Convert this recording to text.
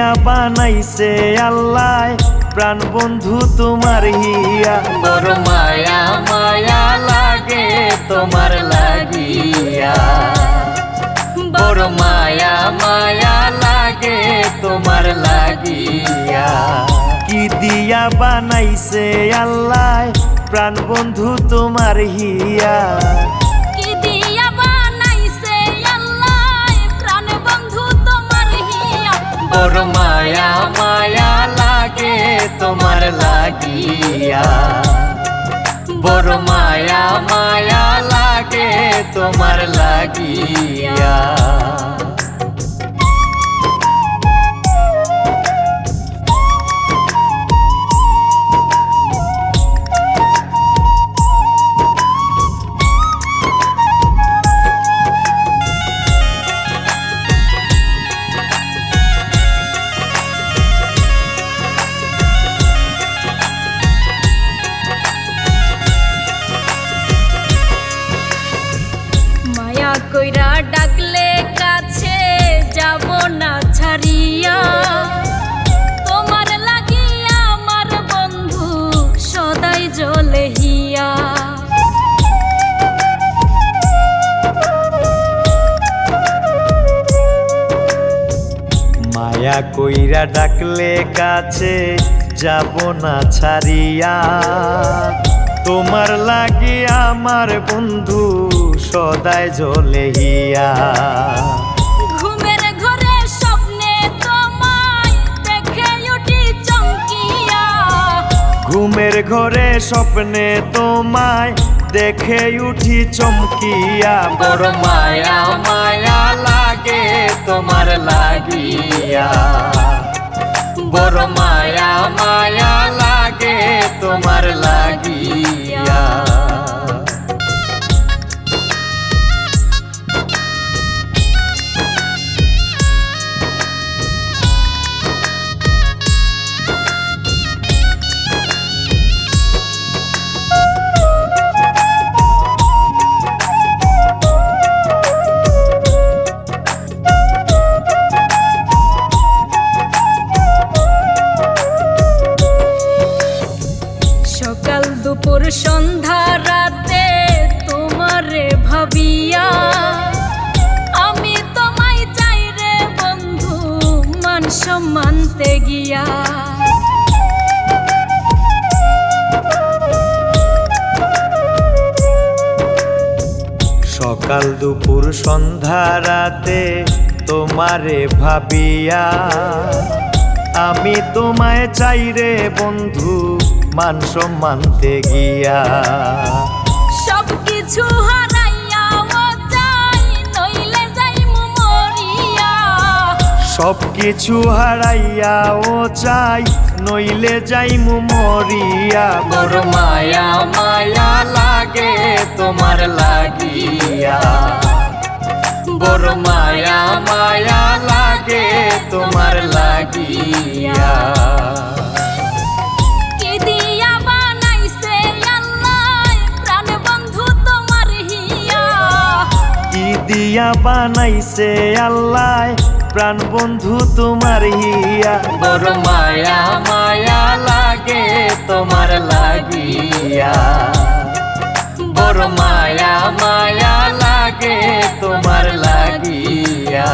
দিয়া বানাইছে আল্লাহ। প্রাণ বন্ধু তোমার হিয়া। বড় মায়া মায়া লাগে তোমার লাগিয়া। বড় মায়া মায়া লাগে তোমার লাগিয়া। কি দিয়া বানাইছে আল্লাহ? প্রাণ বন্ধু তোমার হিয়া। লাগিয়া। বড় মায়া মায়া লাগে তোমার লাগিয়া। মায়া কইরা ডাকলে কাছে যাব না ছাড়িয়া। তোমার লাগিয়া আমার বন্ধু সদাই জ্বলে হিয়া মায়া কইরা ডাকলে কাছে যাব না ছাড়িয়া। তোমার লাগি আমার বন্ধু সদায় জ্বলে হিয়া। ঘুমের ঘরে স্বপ্নে তোমায় দেখে উঠি চমকিয়া। ঘুমের ঘরে স্বপ্নে তোমায় দেখে উঠি চমকিয়া। বড় মায়া মায়া লাগে তোমার লাগিয়া। বড় মায়া মায়া লাগে তোমার সকাল দুপুর সন্ধ্যা রাতে তোমারে ভাবিয়া, আমি তোমায় চাই রে বন্ধু, মান সম্মানতে গিয়া। সকাল দুপুর সন্ধ্যা রাতে তোমারে ভাবিয়া, আমি তোমায় চাই রে বন্ধু মান সম্মানতে গিয়া। সব কিছু হারাইয়া ও চাই নইলে যাই মরিয়া। সব কিছু হারাইয়া ও চাই নইলে যাই মরিয়া। বড় মায়া মায়া লাগে তোমার লাগিয়া। বড় মায়া মায়া লাগে তোমার লাগিয়া। দিয়া বানাইছে আল্লাহ। প্রাণ বন্ধু তোমার হিয়া। বড় মায়া মায়া লাগে তোমার লাগিয়া। বড় মায়া মায়া লাগে তোমার লাগিয়া।